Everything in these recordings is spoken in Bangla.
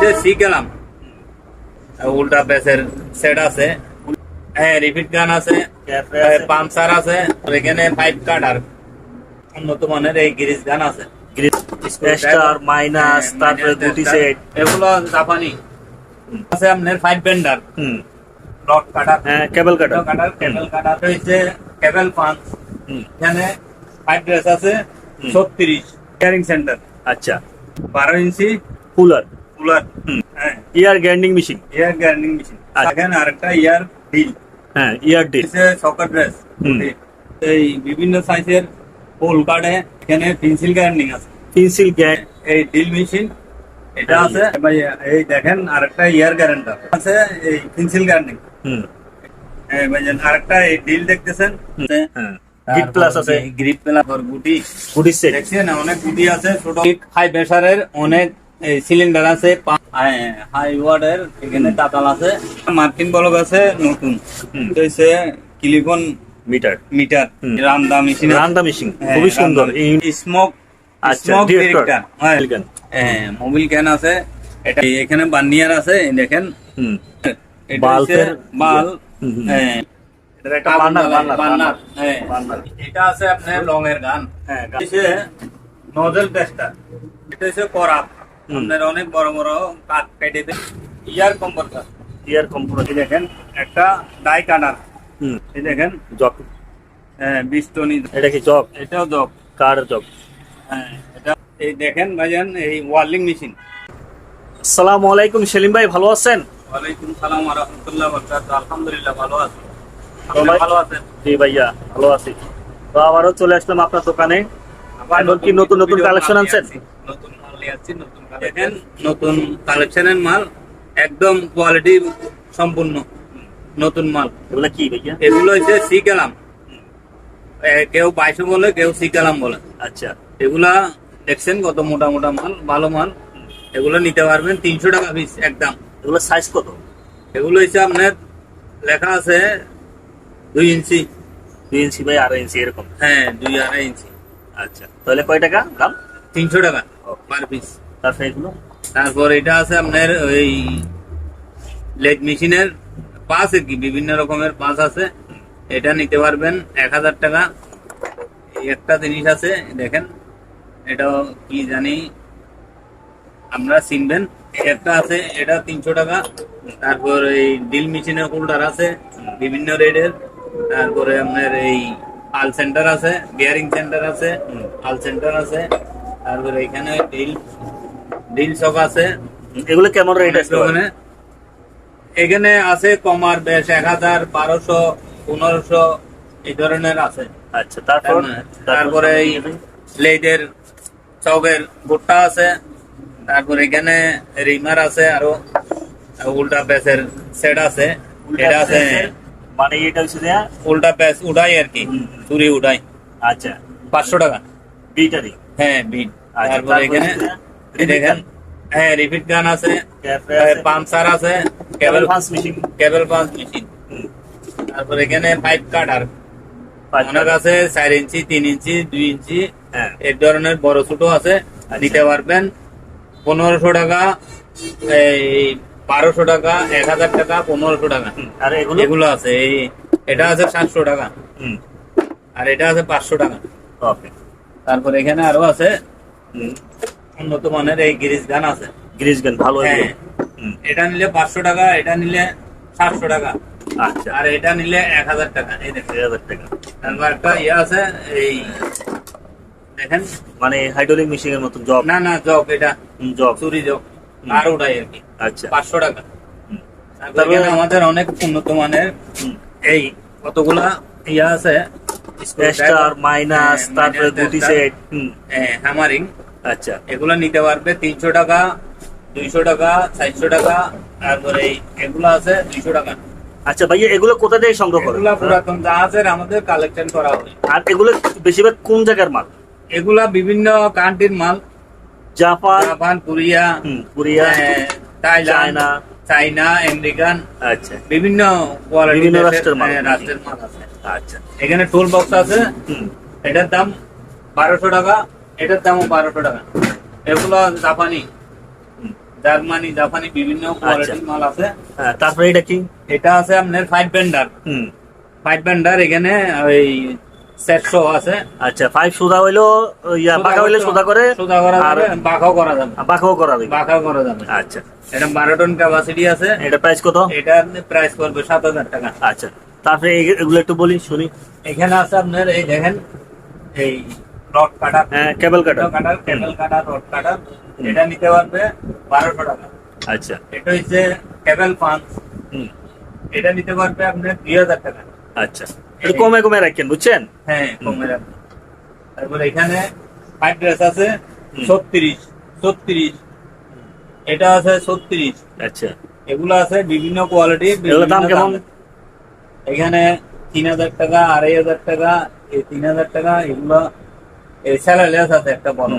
হচ্ছে সি গেলাম উল্টা প্যাসের সেট আছে। হ্যাঁ রিপিট গান আছে পামসার আছে এখানে পাইপ কাটার উন্নত মানের এই গ্রিজ গান আছে। স্টার মাইনাস হ্যাঁ, তারপরে গুটি সেট এগুলো জাপানি। আছে আপনার ফাইভ বেন্ডার হুম। রড কাটার হ্যাঁ কেবল কাটা কাটার কেবল কাটার হচ্ছে কেবল হুম। এখানে ফাইভ ড্রেস আছে। ছত্রিশ। কেয়ারিং সেন্টার আচ্ছা। বারো ইঞ্চি। কুলার কুলার হ্যাঁ। Air grinding machine. Air grinding machine. আচ্ছা। এখানে আরেকটা ইয়ার ডিল। হ্যাঁ ইয়ার ডিল। সকার ড্রেস এই বিভিন্ন সাইজের ফুল কাটে এখানে পেন্সিল গ্রাইন্ডিং আছে। পেন্সিল গ্যান্ড এই ডিল মেশিন এটা হ্যাঁ, আছে। ভাই, এই দেখেন আরেকটা ইয়ার গ্যারেন্টার আছে এই পেন্সিল গ্রাইন্ডিং হুম। আরেকটা এই ডিল দেখতেছেন। হ্যাঁ। গিট প্লাস আছে। গ্রিপ প্লাস গুটি। গুটি সেট দেখছেন? অনেক গুটি আছে ছোট। হাই প্রেসারের অনেক সিলিন্ডার আছে হাই ওয়ার্ডের এখানে তাতাল আছে। মার্কিন বলক আছে নতুন। কিলিকন মিটার। মিটার রান্দা মেশিন রান্দা মেশিন খুবই সুন্দর। স্মোক স্মোক ডিরেক্টর হ্যাঁ। মোবিল ক্যান আছে। এটা এখানে বার্নিয়ার আছে এই দেখেন। বাল্বের বাল। হ্যাঁ। এটা বার্নার বার্নার বার্নার হ্যাঁ। এটা আছে আপনার লং এর গান। হ্যাঁ নজল টেস্টার এটা হচ্ছে করাপ। আপনার অনেক বড় বড় কাঠ কেটে দেয় ইয়ার কম্পার্টার ইয়ার দেখেন একটা ডাই কাটার। হুম। এই দেখেন জক হ্যাঁ বিশ টনি এটা কি জক এটাও দক কার জক হ্যাঁ এটা এই দেখেন ভাইজান এই ওয়ার্লিং মেশিন। আসসালামু আলাইকুম সেলিম ভাই ভালো আছেন? ওয়ালাইকুম সালাম ওয়া রাহমাতুল্লাহ ওয়া বারাকাতুহু। আলহামদুলিল্লাহ ভালো আছি। ভালো আছেন? জি ভাইয়া ভালো আছি। তো আবারও চলে আসলাম আপনার দোকানে। কি নতুন নতুন কালেকশন আনছেন? নতুন নিয়ে আসছি নতুন দেখেন নতুন কালেকশনের মাল একদম কোয়ালিটি সম্পূর্ণ নতুন মাল। এগুলো কি ভাইয়া? এগুলো হচ্ছে সি কালাম। কেউ বাইশো বলে কেউ সি কালাম বলে। আচ্ছা। এগুলা দেখছেন কত মোটা মোটা মাল ভালো মাল। এগুলো নিতে পারবেন তিনশো টাকা পিস একদম। এগুলো সাইজ কত? এগুলো হচ্ছে আপনার লেখা আছে দুই ইঞ্চি। দুই ইঞ্চি বাই আড়াই ইঞ্চি এরকম? হ্যাঁ দুই আড়াই ইঞ্চি। আচ্ছা। তাহলে কয় টাকা দাম? তিনশো টাকা। তারপরে এটা আছে আপনার ওই লেগ মেশিনের পাস আর কি, বিভিন্ন রকমের পাস আছে। এটা নিতে পারবেন এক হাজার টাকা। একটা জিনিস আছে, দেখেন এটা কি জানি আপনারা চিনবেন। একটা আছে, এটা তিনশো টাকা। তারপর এই ডিল মেশিনের হোল্ডার আছে, বিভিন্ন রেটের তারপরে আপনার এই আল সেন্টার আছে বিয়ারিং সেন্টার আছে আল সেন্টার আছে। তারপরে এখানে ডিল ডিল আছে। এগুলো কেমন রেট আছে ওখানে এখানে আছে কমার বেশ এক হাজার বারোশো পনেরোশো এই ধরনের আছে। আচ্ছা তারপর? তারপরে এই লেজের চকের ভুট্টা আছে। তারপর এখানে রিমার আছে আরও উল্টা প্যাসের সেট আছে। এটা আছে মানে এটা হচ্ছে যে উল্টা প্যাস উঠাই আর কি চুরি উঠাই আচ্ছা। পাঁচশো টাকা। বিটারি? হ্যাঁ বিট। তারপর তারপর? এখানে দেখেন হ্যাঁ রিপিট গান আছে কেবল আছে। কেবল কেবল ফান্স মেশিন কেবল পাঁচ মেশিন তারপর এখানে পাইপ কাটার অনেক আচ্ছা আছে চার ইঞ্চি তিন ইঞ্চি দুই ইঞ্চি হ্যাঁ। এই ধরনের বড় ছোট আছে নিতে পারবেন। পনেরোশো টাকা এই বারোশো টাকা এক হাজার টাকা পনেরোশো টাকা। আর এগুলো? আছে এই এটা আছে সাতশো টাকা। হুম। আর এটা আছে পাঁচশো টাকা। ওকে তারপর এখানে আরও আছে উন্নত মানের এই গিরিজ গান আছে। গ্রিজ গান ভালো হ্যাঁ। এটা নিলে পাঁচশো টাকা এটা নিলে সাতশো টাকা। আচ্ছা। আর এটা নিলে এক হাজার টাকা এই দেখেন। দেড় হাজার টাকা। তারপর একটা ইয়ে আছে এই দেখেন। মানে হাইড্রোলিক মেশিন এর মতন জব না না জগ এটা জব চুরি হুম। আর ওটাই আর কি। আচ্ছা। পাঁচশো টাকা। তারপরে- আমাদের অনেক উন্নত মানের এই কতগুলা ইয়া আছে স্টার মাইনাস হ্যাঁ, তারপরে গুটি সেট হুম। হ্যামারিং আচ্ছা এগুলো নিতে পারবে তিনশো টাকা দুইশো টাকা চারশো টাকা তারপরে এগুলো আছে দুইশো টাকা। আচ্ছা ভাইয়া এগুলো কোথা থেকে সংগ্রহ করেন? এগুলা পুরাতন জাহাজের আমাদের কালেকশন করা হয় আর এগুলো বেশিরভাগ কোন জায়গার মাল? এগুলা বিভিন্ন কান্ট্রির মাল। জাপান জাপান কোরিয়া কোরিয়া হ্যাঁ, থাইল্যান্ড চায়না। চাইনা আমেরিকান আচ্ছা। বিভিন্ন বিভিন্ন রাষ্ট্রের মাল। রাষ্ট্রের মাল আছে। আচ্ছা। এখানে টুল বক্স আছে এটার দাম বারোশো টাকা। এটার দামও বারোশো টাকা। এগুলো জাপানি। জার্মানি জাপানি বিভিন্ন কোয়ালিটির মাল আছে। হ্যাঁ তারপরে এটা কি? এটা আছে আপনার ফাইভ ব্যান্ডার হুম। ফাইভ ব্যান্ডার এখানে ওই সেটশো আছে। আচ্ছা ফাইভ সুদা হইল ইয়া বাঁকা হইলে সুদা করে সোজা করা আর যাবে বাঁকাও করা যাবে। বাঁকাও করা দিবে বাঁকাও করা যাবে। আচ্ছা। এটা বারো টন ক্যাপাসিটি আছে। এটা প্রাইস কত? এটার প্রাইস পড়বে সাত হাজার টাকা। আচ্ছা। তারপরে এগুলো একটু বলি শুনি। এখানে আছে আপনার এই দেখেন এই রড কাটার হ্যাঁ কেবল কাটার কাটার কেবল কাটার রড কাটার এটা নিতে পারবে বারোশো টাকা। আচ্ছা। এটা হচ্ছে কেবল পাঞ্চ হুম। এটা নিতে পারবে আপনার দুই হাজার টাকা। আচ্ছা। একটু কমে কমে রাখেন বুঝছেন? হ্যাঁ কমে রাখবে তারপরে এখানে ফাইভ ড্রেস আছে। ছত্রিশ ছত্রিশ। এটা আছে ছত্রিশ। আচ্ছা। এগুলো আছে বিভিন্ন কোয়ালিটি দাম কেমন? এখানে তিন হাজার টাকা আড়াই হাজার টাকা এই তিন হাজার টাকা এগুলো এই স্যালারিয়াস আছে একটা বড়।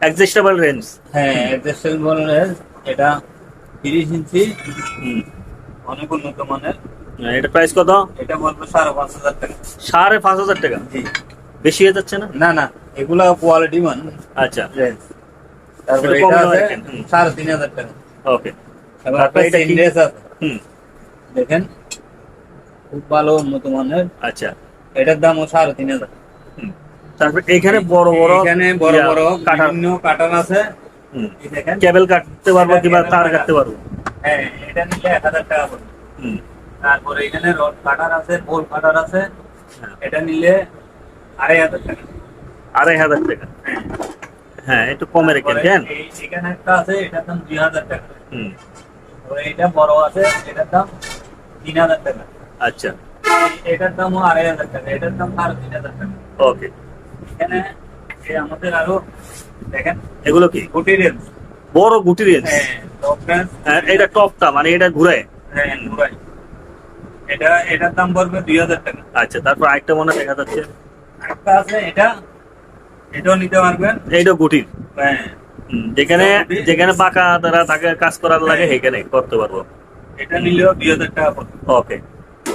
অ্যাডজাস্টেবল রেঞ্জ হ্যাঁ অ্যাডজাস্টেবল এটা তিরিশ ইঞ্চি। অনেক উন্নত মানের। এটা প্রাইস কত? এটা বলব সাড়ে পাঁচ হাজার টাকা। সাড়ে পাঁচ হাজার টাকা? জি। বেশি হয়ে যাচ্ছে না? না না এগুলা কোয়ালিটি মান। আচ্ছা। range। তারপরে এটা আছে সাড়ে তিন হাজার টাকা। ওকে তারপরে এটা? আছে। হুম। দেখেন খুব ভালো উন্নত মানের। আচ্ছা। এটার দামও সাড়ে তিন হাজার। তারপরে এখানে বড় বড় এখানে বড় বড় কাটার কাটার আছে। দেখেন। কেবল কাটতে পারব কিংবা তার কাটতে পারব? হ্যাঁ এটা নিলে এক হাজার টাকা পড়বে। হুম। তারপরে এখানে রড কাটার আছে বোল কাটার আছে। হ্যাঁ। এটা নিলে আড়াই হাজার টাকা। আড়াই হাজার টাকা। হ্যাঁ একটু কমে তারপরে কেন? এখানে একটা আছে এটার দাম দুই হাজার টাকা। হুম। এটা বড় আছে এটার দাম তিন হাজার টাকা। আচ্ছা। এটার দামও আড়াই হাজার টাকা এটার দাম সাড়ে তিন হাজার টাকা। ওকে। এখানে আমাদের আরও দেখেন এগুলো কি? গুটি রেঞ্জ বড় গুটি রেঞ্জ হ্যাঁ হ্যাঁ, এটা টপটা মানে এটা ঘুরায়। হ্যাঁ মুরাই এটা এটার দাম পড়বে দুই হাজার টাকা। আচ্ছা তারপর আরেকটা মনে দেখা যাচ্ছে। একটা আছে এটা এটাও নিতে পারবেন। এইটা গুটির হ্যাঁ। যেখানে যেখানে পাকা তারা তাকে কাজ করার লাগে সেখানে করতে পারব। এটা নিলেও দুই হাজার টাকা পড়বে। ওকে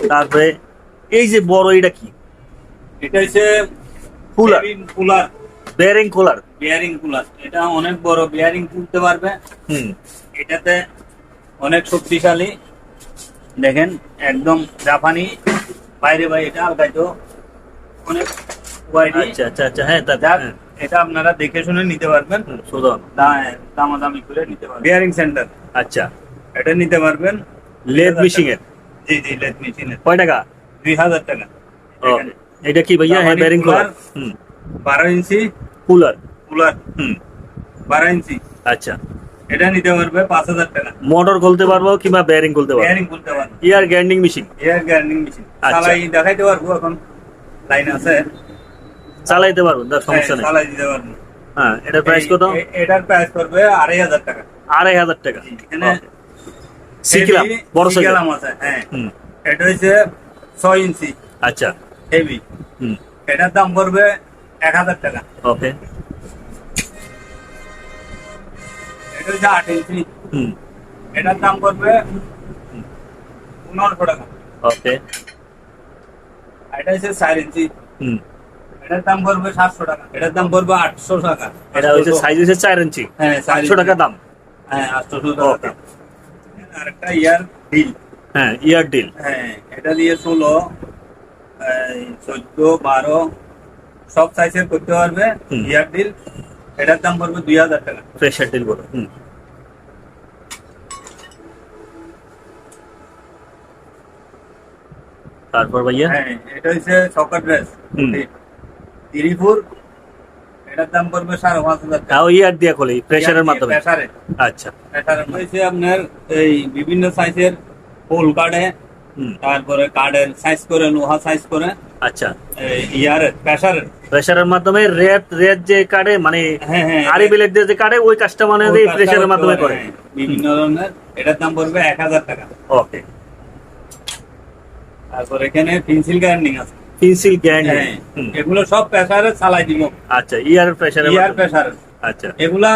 তারপরে এই যে বড় এটা কি? এটা হচ্ছে cooler. Cooler bearing cooler bearing cooler এটা অনেক বড় বিয়ারিং তুলতে পারবে। হুম। এটাতে অনেক শক্তিশালী। দেখেন একদম জাপানি। বাইরে বাইরে এটা আলগাইতো অনেক আচ্ছা আচ্ছা আচ্ছা হ্যাঁ হ্যাঁ, এটা আপনারা দেখে শুনে নিতে পারবেন। সুদন দামাদামি করে নিতে পারবেন। বিয়ারিং সেন্টার আচ্ছা। এটা নিতে পারবেন। লেদ মিশিং এর জি জি লেট মেশিনের কয় টাকা? দুই হাজার টাকা। এটা কি ভাইয়া? হ্যাঁ বেয়ারিং কুলার বারো ইঞ্চি। কুলার। কুলার হুম। বারো ইঞ্চি। আচ্ছা। এটা নিতে পারবে পাঁচ হাজার টাকা। মোটর খুলতে পারব কিংবা বেয়ারিং খুলতে পারব? বিয়ারিং খুলতে পারবে। Air grinding machine air grinding machine. চালাই দেখাইতে পারব এখন। লাইন আছে। চালাইতে পারব তার সমস্যা হ্যাঁ, নেই। চালাই দিতে পারব। হ্যাঁ এটার প্রাইস কত? এটার প্রাইস করবে আড়াই হাজার টাকা। আড়াই হাজার টাকা। এখানে heavy বড় সাইজ আছে হ্যাঁ। এটা হচ্ছে ছয় ইঞ্চি। আচ্ছা। হেভি হুম এটার দাম পড়বে এক হাজার টাকা। ওকে এটা হচ্ছে আট ইঞ্চি। হুম এটার দাম পড়বে পনেরোশো টাকা। ওকে এটা হচ্ছে চার ইঞ্চি। হুম এটার দাম পড়বে সাতশো টাকা। এটার দাম পড়বে আটশো টাকা। এটা হচ্ছে সাইজ হচ্ছে চার ইঞ্চি। হ্যাঁ আটশো টাকা দাম। হ্যাঁ আটশো টাকা. দাম। আরেকটা ইয়ার বিল হ্যাঁ ইয়ার ডিল। হ্যাঁ এটা দিয়ে ষোলো। চোদ্দ বারো সব সাইজের করতে পারবে। ইয়ার ডিল এটার দাম পড়বে দুই হাজার টাকা। প্রেশার ডিল বলো। হুম। তারপর ভাইয়া? হ্যাঁ এটা হচ্ছে সকার ড্রেস তিরিপুর এটার দাম পড়বে সাড়ে পাঁচ হাজার টাকা। তাও ইয়ার দিয়া খোলে প্রেশারের মাধ্যমে? প্রেসারে আচ্ছা। প্রেসারে হয়েছে আপনার এই বিভিন্ন সাইজের পোল কার্ডে তারপরে কার্ডের সাইজ করে লোহা সাইজ করে আচ্ছা। ইয়ার প্রেসার প্রেসারের মাধ্যমে রেড রেড যে কাটে মানে হ্যাঁ হ্যাঁ আরি বিলেট যে কাটে ওই কাজটা মানে ওই কাজটা প্রেশারের মাধ্যমে করে হ্যাঁ। বিভিন্ন ধরনের। এটার দাম পড়বে এক হাজার টাকা। ওকে তারপর এখানে পেন্সিল গ্রাইন্ডিং আছে। পেন্সিল হ্যাঁ, এগুলো সব প্রেসারে চালাই দিব। আচ্ছা ইয়ার প্রেশারের ইয়ার প্রেসার আচ্ছা। এগুলা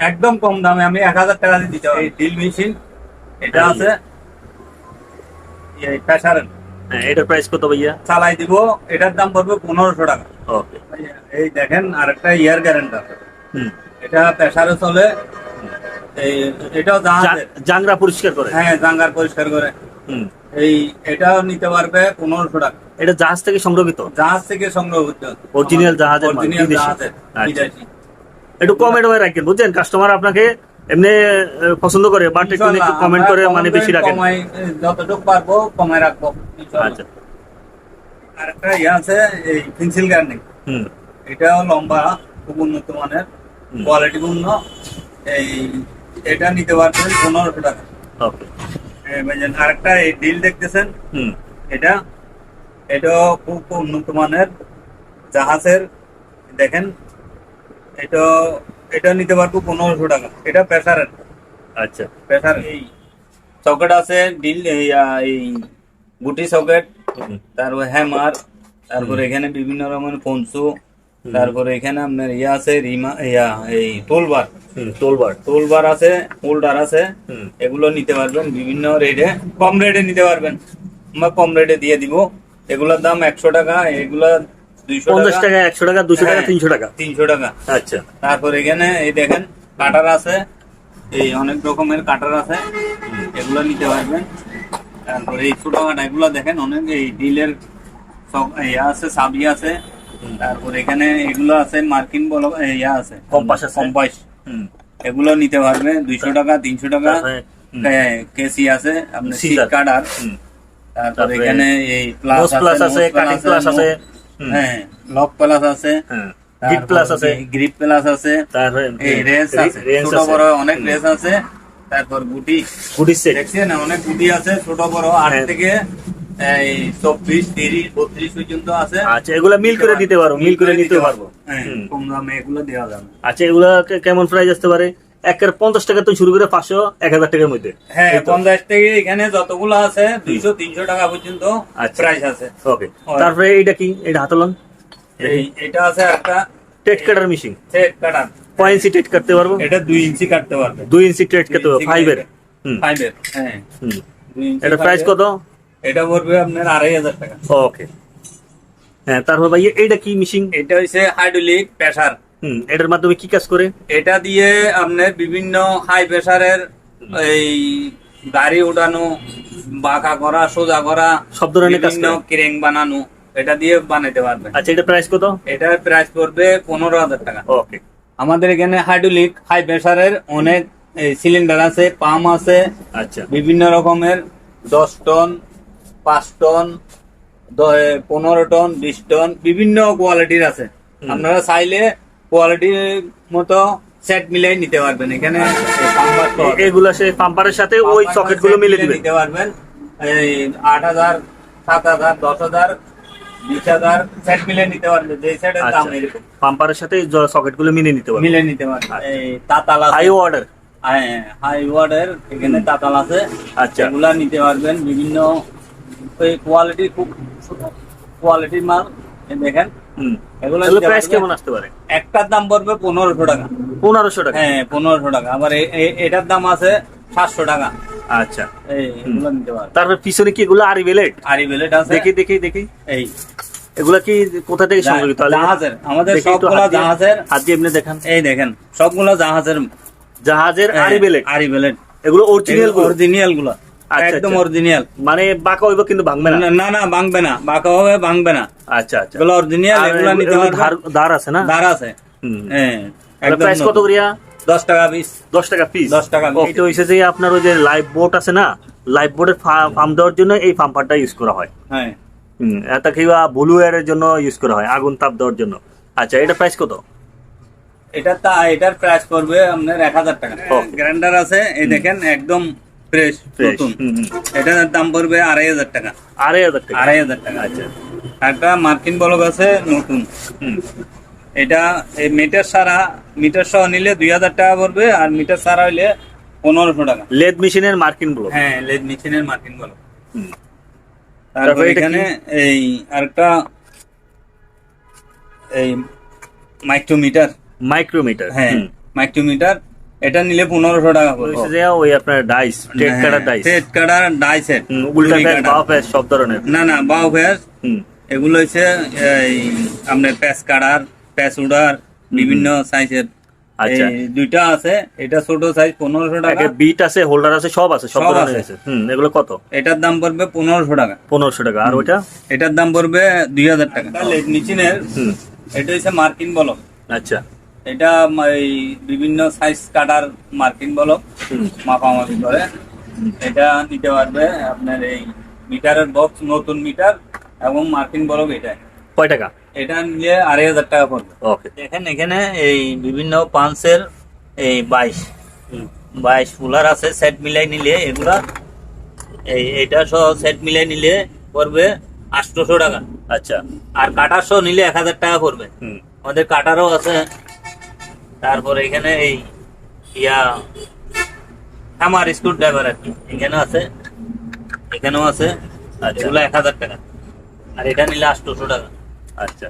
একদম কম দামে আমি এক হাজার টাকা দিয়ে দিতে পারি ড্রিল মেশিন এটা। আছে। প্রেসারের হ্যাঁ এটার প্রাইস কত ভাইয়া? চালাই দিব এটার দাম পড়বে পনেরোশো টাকা। ওকে এই দেখেন আরেকটা ইয়ার গ্যারেন্টার হুম। এটা প্রেসারে চলে। এই এটাও পরিষ্কার করে? হ্যাঁ জাঙ্গার পরিষ্কার করে। হুম। এই এটাও নিতে পারবে পনেরোশো টাকা। এটা জাহাজ থেকে সংরক্ষিত? জাহাজ থেকে সংগ্রহ করতে হবে Original জাহাজের জাহাজের, আচ্ছা। একটু কমে টমে রাখেন বুঝছেন? কাস্টমার আপনাকে এমনি পছন্দ করে বাট একটু কমেন্ট করে মানে বেশি রাখেন। কমাই, যতটুকু পারব কমাই রাখব আচ্ছা। আর একটা ইয়ে আছে এই পেন্সিল হুম। এটাও লম্বা খুব উন্নত মানের কোয়ালিটি পূর্ণ। এই এটা নিতে পারবেন পনেরোশো টাকা। ওকে। আরেকটা এই ডিল দেখতেছেন? হুম। এটা এটাও খুব উন্নত মানের জাহাজের দেখেন এটা এটা নিতে পারব পনেরোশো টাকা। এটা প্রেসারের। আচ্ছা। প্রেসার। এই সকেট আছে ডিল এই, এই গুটি সকেট তারপর হ্যামার তারপর এখানে বিভিন্ন রকমের পঞ্চু তারপরে এখানে আপনার ইয়া আছে রিমা ইয়া এই টোলবার টোলবার টোলবার আছে হোল্ডার আছে হুম। এগুলো নিতে পারবেন বিভিন্ন রেটে কম রেটে নিতে পারবেন। আমরা কম রেটে দিয়ে দিব। এগুলোর দাম একশো টাকা এগুলো পঞ্চাশ টাকা। একশো টাকা দুশো টাকা হ্যাঁ, তিনশো টাকা। তিনশো টাকা। আচ্ছা। তারপর এখানে এই দেখেন কাটার আছে। এই অনেক রকমের কাটার আছে। এগুলো নিতে পারবেন। তারপর এই ছোট কাটা এগুলো দেখেন অনেক এই ডিলের সব ইয়া আছে সাবি আছে। তারপর এখানে এগুলো আছে মার্কিন বল ইয়া আছে। কম্পাস আছে। কম্পাস। এগুলো নিতে পারবে দুইশো টাকা তিনশো টাকা। কেসি আছে আপনার সিট কাটার। হুম। তারপর এখানে এই প্লাস আছে, cutting plus আছে। হুম। হ্যাঁ লক প্লাস আছে হ্যাঁ। গিট প্লাস আছে। গ্রিপ প্লাস আছে তারপরে এই রেঞ্জ আছে ছোট বড় অনেক রেঞ্জ আছে তারপর গুটি। গুটি সেট দেখছেন অনেক গুটি আছে ছোট বড় আট হ্যাঁ। থেকে এই চব্বিশ তিরিশ বত্রিশ পর্যন্ত আছে। আচ্ছা এগুলা মিল করে দিতে পারব মিল করে নিতে পারব। হ্যাঁ, কম দামে এগুলো দেওয়া যাবে। আচ্ছা এগুলা কেমন প্রাইস আসতে পারে? একের পঞ্চাশ টাকা তো শুরু করে পাঁচশো এক হাজার টাকার মধ্যে। হ্যাঁ পঞ্চাশ থেকে এখানে যতগুলো আছে দুইশো তিনশো টাকা পর্যন্ত আচ্ছা। প্রাইস আছে। ওকে তারপরে এইটা কি? এটা হাতলন এটা আছে একটা টেট কাটার মেশিন থ্রেড কাটার কয় ইঞ্চি টেট কাটতে পারব? এটা দুই ইঞ্চি কাটতে পারবে। দুই ইঞ্চি টেট কাটতে পারব ফাইভের ফাইভের হ্যাঁ। এটা প্রাইস কত? এটা পড়বে আপনার আড়াই হাজার টাকা। ওকে হ্যাঁ তারপর ভাই এইটা কি মেশিন এটা হচ্ছে হাইড্রোলিক প্রেসার এটার মাধ্যমে কি কাজ করে? এটা দিয়ে আপনার বিভিন্ন হাই প্রেসারের এই গাড়ি উঠানো বাঁকা করা সোজা করা সব ধরনের কাজ করে। বানানো এটা দিয়ে বানাতে পারবে। আচ্ছা এটা প্রাইস কত? এটার প্রাইস পড়বে পনেরো হাজার টাকা। ওকে আমাদের এখানে হাইড্রোলিক হাই প্রেসারের অনেক সিলিন্ডার আছে পাম্প আছে আচ্ছা। বিভিন্ন রকমের দশ টন পাঁচ টন পনেরো টন বিশ টন বিভিন্ন কোয়ালিটির আছে। আপনারা চাইলে কোয়ালিটির মতো সেট মিলাই নিতে পারবেন। এখানে এই পাম্পার তো সে পাম্পারের সাথে ওই সকেটগুলো মিলে মিলে দিবে? নিতে পারবেন। এই আট হাজার সাত হাজার দশ হাজার বিশ হাজার সেট মিলে নিতে পারবেন। যে সেটের দাম আচ্ছা। এরকম। পাম্পারের সাথে সকেটগুলো মিলে নিতে পারবে মিলে নিতে পারবেন। এই তাতাল হাই অর্ডার হাই ওয়ার্ডের এখানে তাতাল আছে। আচ্ছা। এগুলা নিতে পারবেন। বিভিন্ন কোয়ালিটি খুব কোয়ালিটির মাল। দেখেন। এগুলো প্রাইস কেমন আসতে পারে? একটার দাম পড়বে পনেরোশো টাকা। পনেরোশো টাকা? হ্যাঁ পনেরোশো টাকা। আবার এটার দাম আছে সাতশো টাকা। আচ্ছা। তারপর পিছনে কি এগুলো আরি বেলেট? আরি বেলেট আছে। দেখি দেখি দেখি। এই। এগুলা কি কোথা থেকে তাহলে জাহাজের। আমাদের সবগুলো জাহাজের। হাত দিয়ে এমনি দেখান। এই দেখেন সবগুলো জাহাজের। জাহাজের হ্যাঁ, আরি বেলেট। আরি বেলেট। এগুলো অরিজিনাল অরিজিনালগুলো। একদম আচ্ছা। অরিজিনাল মানে বাঁকা হইব কিন্তু ভাঙবে না? না না ভাঙবে না। বাঁকা হবে ভাঙবে না। আচ্ছা আচ্ছা। এগুলো অরিজিনাল এগুলো নিতে পারবেন ধার ধার আছে না? দাঁড় আছে। হ্যাঁ প্রাইস কত করিয়া? দশ টাকা পিস দশ টাকা পিস 10 টাকা এটা হইছে যে আপনার ওই যে লাইভ বোট আছে না? লাইভ বোটের পাম্প দেওয়ার জন্য এই পাম্পারটা ইউজ করা হয়। হ্যাঁ। এটা কিংবা ব্লু এয়ারের জন্য ইউজ করা হয় আগুন তাপ দেওয়ার জন্য। আচ্ছা এটা প্রাইস কত? এটা তা এটার প্রাইস পড়বে আপনার এক হাজার টাকা। Okay. গ্রাইন্ডার আছে এই দেখেন একদম ফ্রেশ নতুন। এটার দাম পড়বে আড়াই হাজার টাকা। আড়াই হাজার টাকা? আড়াই হাজার টাকা আচ্ছা। একটা মার্কিন বলক আছে নতুন। এটা এই মিটার সারা মিটার সহ নিলে দুই হাজার টাকা পড়বে আর মিটার সারা হইলে পনেরোশো টাকা। লেদ মেশিনের মার্কিন ব্লক? হ্যাঁ লেদ মেশিনের মার্কিন বলক। তারপর এখানে এই আরেকটা এই মাইক্রোমিটার। মাইক্রোমিটার হ্যাঁ মাইক্রোমিটার। এটা নিলে পনেরোশো টাকা পড়বে যে ওই আপনার dies TET cutter dies set cutter die set উল্টা প্যাচ বাও প্যাচ সব ধরনের। না না বাউ ফ্যাস হুম। এগুলো হচ্ছে এই আপনার প্যাচ কাটার প্যাচ উডার বিভিন্ন সাইজের আচ্ছা। দুইটা আছে এটা ছোট সাইজ পনেরোশো টাকা। বিট আছে হোল্ডার আছে সব আছে সব ধরনের আছে। হুম এগুলো কত? এটার দাম পড়বে পনেরোশো টাকা। পনেরোশো টাকা। আর ওইটা? এটার দাম পড়বে দুই হাজার টাকা। মেশিনের এটা হচ্ছে মার্কিন বলক। আচ্ছা। এটা এই বিভিন্ন সাইজ কাটার মার্কিন বলক হুম মাপামাপি করে। এটা নিতে পারবে আপনার এই মিটারের বক্স নতুন মিটার এবং মার্কিন বলক এটা কয় টাকা? এটা নিলে আড়াই হাজার টাকা পড়বে। ওকে। দেখেন এখানে এই বিভিন্ন পাঞ্চের এই বাইশ বাইশ ফুলার আছে সেট মিলাই নিলে এগুলা এই এটা সহ সেট মিলাই নিলে পড়বে আটশোশো টাকা। আচ্ছা। আর কাটার সহ নিলে এক হাজার টাকা পড়বে। হুম। আমাদের কাটারও আছে তারপর এখানে এই ইয়া আমার স্ক্রু ড্রাইভার আর কি। এখানে আছে এখানেও আছে আর এগুলো এক হাজার টাকা। আর এটা নিলে আটশোশো টাকা। আচ্ছা।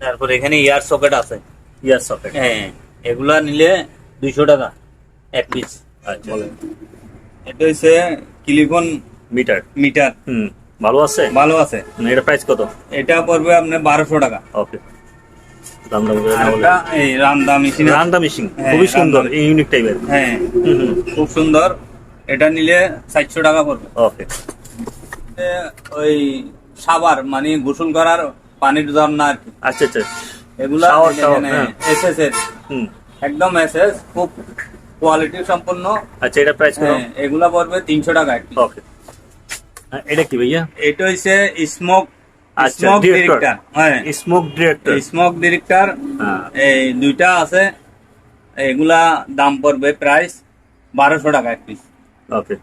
তারপর এখানে ইয়ার সকেট আছে। Air socket. হ্যাঁ এগুলা নিলে দুইশো টাকা এক পিস। আচ্ছা। এটা হচ্ছে কিলিকন মিটার। মিটার। হুম ভালো আছে? ভালো আছে। হুম, এটা প্রাইস কত? এটা পড়বে আপনার বারোশো টাকা। ওকে মেশিন রান্দা মেশিন হ্যাঁ, খুবই সুন্দর এই ইউনিক টাইপের হ্যাঁ খুব সুন্দর। এটা নিলে চারশো টাকা পড়বে। ওকে ওই সাবার মানে গোসল করার পানির ঝর্ণা আর কি। আচ্ছা আচ্ছা। এগুলা Shower, shower, হ্যাঁ। এর। একদম এসএস খুব কোয়ালিটি সম্পন্ন। আচ্ছা এটা প্রাইস কত? এগুলা পড়বে তিনশো টাকা একটি ওকে এটা কি ভাইয়া? এটা হচ্ছে স্মোক আচ্ছা ডিরেক্টর হ্যাঁ। স্মোক ডিরেক্টর স্মোক ডিরেক্টর এই দুইটা আছে এগুলা দাম পড়বে প্রাইস বারোশো টাকা এক পিস ওকে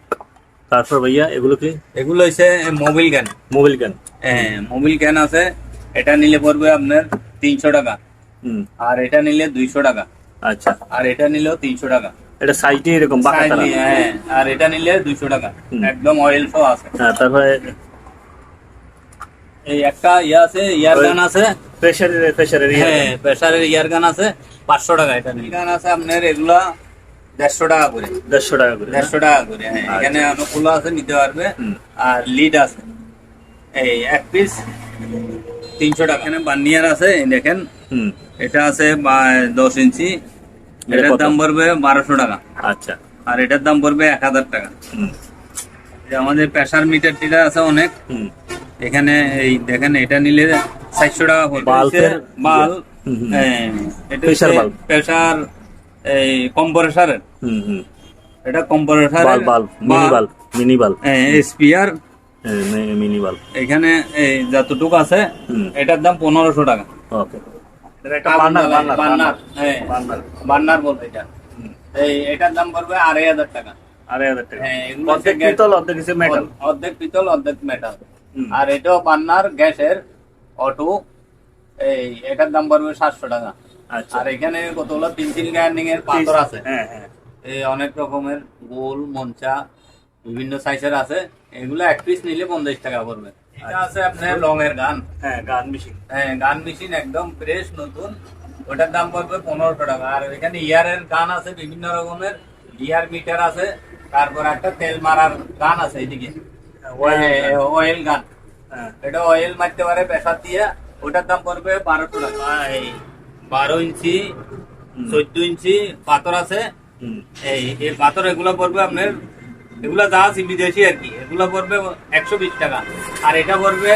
তারপর ভাইয়া এগুলো কি? এগুলো হচ্ছে মোবিল ক্যান হ্যাঁ মোবিল আছে এটা নিলে পড়বে আপনার তিনশো টাকা। হুম। আর এটা নিলে দুইশো টাকা। আচ্ছা। আর এটা নিলেও তিনশো টাকা। এটা সাইজে এরকম নিয়ে, হ্যাঁ আর এটা নিলে দুইশো টাকা। একদম অয়েল সহ আছে। হ্যাঁ তারপরে এই একটা ইয়ে আছে ইয়ার গান আছে। প্রেসারের প্রেসারের হ্যাঁ প্রেসারের ইয়ার গান আছে পাঁচশো টাকা এটা নিলে গান আছে আপনার এগুলা দেড়শো টাকা করে। দেড়শো টাকা করে দেড়শো টাকা করে হ্যাঁ। আচ্ছা। এখানে অনুকূল আছে নিতে পারবে। আর লিড আছে। এই এক পিস তিনশো টাকা। এখানে বার্নিয়ার আছে দেখেন। হুম। এটা আছে বা- দশ ইঞ্চি। এটার দাম পড়বে বারোশো টাকা। আচ্ছা। আর এটার দাম পড়বে এক হাজার টাকা। হুম। আমাদের প্রেসার মিটার টিটার আছে অনেক। হুম। এখানে এই দেখেন এটা নিলে চারশো টাকা পড়বে। Bulb। প্রেসার এই কম্প্রেসারের হুম হুম। এটা compressor bulb mini bulb mini bulb spare mini bulb এখানে এই যতটুকু আছে হুম। এটার দাম পনেরোশো টাকা। ওকে। বার্নার হ্যাঁ বলতে এটা। এই এটার দাম পড়বে আড়াই হাজার টাকা। আড়াই হাজার টাকা। হ্যাঁ, অর্ধেক পিতল অর্ধেক মেটাল অর্ধেক পিতল অর্ধেক মেটাল। আর এটাও বান্নার গ্যাসের অটো এই এটার দাম পড়বে সাতশো টাকা। আচ্ছা। আর এখানে কতগুলো? তিনটিন গ্যান্ডিং এর পাথর আছে। হ্যাঁ হ্যাঁ। এই অনেক রকমের গোল মঞ্চা বিভিন্ন সাইজের আছে। এগুলো এক পিস নিলে পঞ্চাশ টাকা পড়বে। এটা আছে আপনার রং এর গান। হ্যাঁ গান মেশিন হ্যাঁ গান মেশিন একদম ফ্রেশ নতুন। ওটার দাম পড়বে পনেরোশো টাকা। আর এখানে ইয়ারের গান আছে বিভিন্ন রকমের। ইয়ার মিটার আছে। তারপর একটা তেল মারার গান আছে এদিকে। অয়েল গান হ্যাঁ এটা অয়েল মারতে পারে প্রেসার দিয়ে। ওটার দাম পড়বে বারোশো টাকা। বারো ইঞ্চি চোদ্দ ইঞ্চি পাথর আছে। এই এই পাথর এগুলো পড়বে আপনার এগুলো যা আছে বিদেশি আর কি এগুলো পড়বে একশো বিশ টাকা। আর এটা পড়বে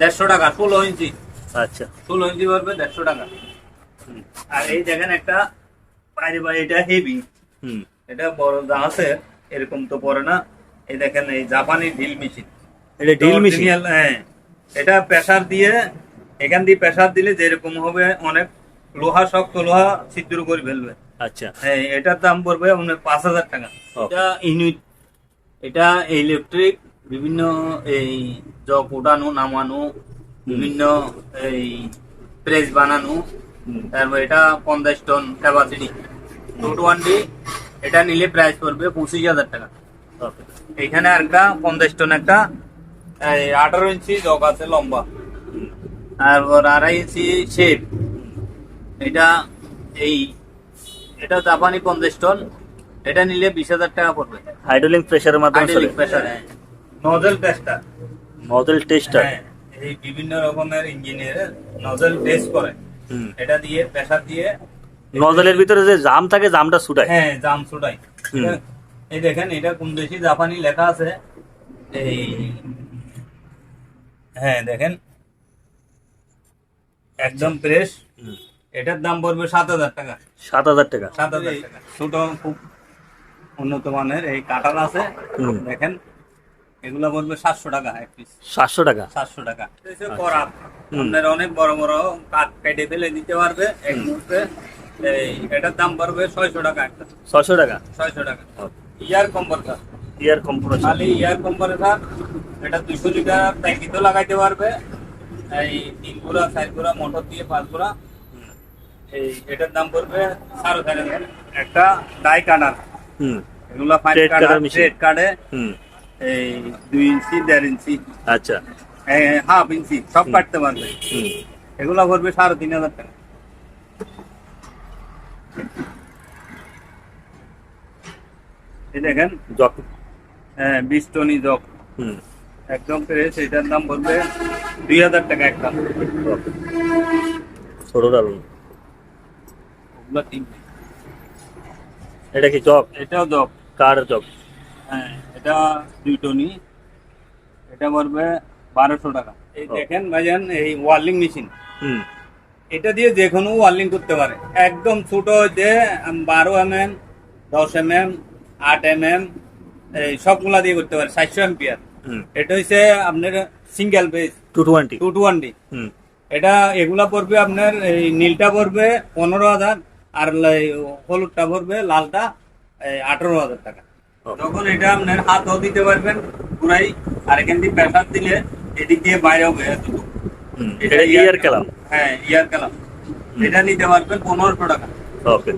দেড়শো টাকা ষোলো ইঞ্চি। আচ্ছা। ষোলো ইঞ্চি পড়বে দেড়শো টাকা। আর এই দেখেন একটা বাইরে বাইরে এটা হেভি হুম। এটা বড় যা আছে এরকম তো পড়ে না। এই দেখেন এই জাপানি ড্রিল মেশিন এটা ড্রিল মেশিন হ্যাঁ এটা প্রেসার দিয়ে এখান দিয়ে প্রেসার দিলে যেরকম হবে অনেক লোহা শক্ত লোহা ছিদ্র করে ফেলবে। আচ্ছা। হ্যাঁ এটার দাম পড়বে আপনার পাঁচ হাজার টাকা। এটা ইউনিট এটা ইলেকট্রিক বিভিন্ন এই জগ ওঠানো নামানো বিভিন্ন এই প্রেস বানানো তারপর এটা পঞ্চাশ টন ক্যাপাসিটি টু টোয়েন্টি এটা নিলে প্রাইস পড়বে পঁচিশ হাজার টাকা। ওকে এখানে একটা পঞ্চাশ টন একটা আঠারো ইঞ্চি জগ আছে লম্বা। তারপর আড়াই ইঞ্চি শেপ এটা এই এটা জাপানি পঞ্চাশ টন। এটা নিলে বিশ হাজার টাকা পড়বে। হাইড্রোলিক প্রেসারের মাধ্যমে hydraulic pressure nozzle tester model tester এই বিভিন্ন রকমের ইঞ্জিনিয়ার নজেল টেস্ট করে। এটা দিয়ে প্রেসার দিয়ে নজলের ভিতরে যে জাম থাকে জামটা ছুটায়। হ্যাঁ জাম হুম। এই দেখেন এটা কোন দেশি জাপানি লেখা আছে? এই হ্যাঁ দেখেন। একদম ফ্রেশ। এটার দাম পড়বে সাত হাজার টাকা। সাত হাজার টাকা। সাত হাজার টাকা। ছোট খুব উন্নত মানের এই কাটার আছে। দেখেন এগুলা পড়বে সাতশো টাকা এক পিস সাতশো টাকা। সাতশো টাকা। করাত আপনার অনেক বড় বড় কাঠ কেটে ফেলে দিতে পারবে এক মুহূর্তে। এই এটার দাম পড়বে ছয়শো টাকা একটা। ছশো টাকা। ছয়শো টাকা। ইয়ার কম্পারটার ইয়ার কম্প্রেসর খালি ইয়ার কম্পারেটার এটা দুশো লিটার ট্যাঙ্কিতেও লাগাইতে পারবে। এই তিন গুড়া চার গুড়া মোটর দিয়ে পাঁচ গুড়া এই এটার দাম পড়বে সাড়ে চার হাজার। একটা ডাই কাটার হুম। এগুলা Thread কাটার cutter কাটে হুম। এই দুই ইঞ্চি দেড় ইঞ্চি। আচ্ছা। হাফ ইঞ্চি সব কাটতে পারবে। হুম। এগুলা পড়বে সাড়ে তিন হাজার টাকা। এই দেখেন জক হ্যাঁ বিশ টনি জগ হুম। একদম ফ্রেশ এটার দাম পড়বে দুই হাজার টাকা একটা। ছোট ওগুলা ঠিক এটা কি জগ এটাও জগ কার জগ হ্যাঁ এটা দুই টনি এটা পড়বে বারোশো টাকা। এই দেখেন ভাইজান এই ওয়ার্লিং মেশিন। হুম। এটা দিয়ে যে কোনো ওয়ার্লিং করতে পারে। একদম ছোট হইতে বারো এম এম দশ এম এম আট এম এম এই সবগুলা দিয়ে করতে পারে সাতশো এম্পিয়ার এটা হচ্ছে আপনার single phase two twenty two two one হুম। এটা এগুলা পড়বে আপনার এই নীলটা পড়বে পনেরো হাজার আর হলুদটা পড়বে লালটা আঠারো হাজার টাকা। তখন এটা আপনার হাতও দিতে পারবেন পুরাই আর এখান দিয়ে প্রেসার দিলে এদিক দিয়ে বাইরে হবে। এটা ইয়ার কালাম। হ্যাঁ ইয়ার কালাম। এটা নিতে পারবেন পনেরোশো টাকা। ওকে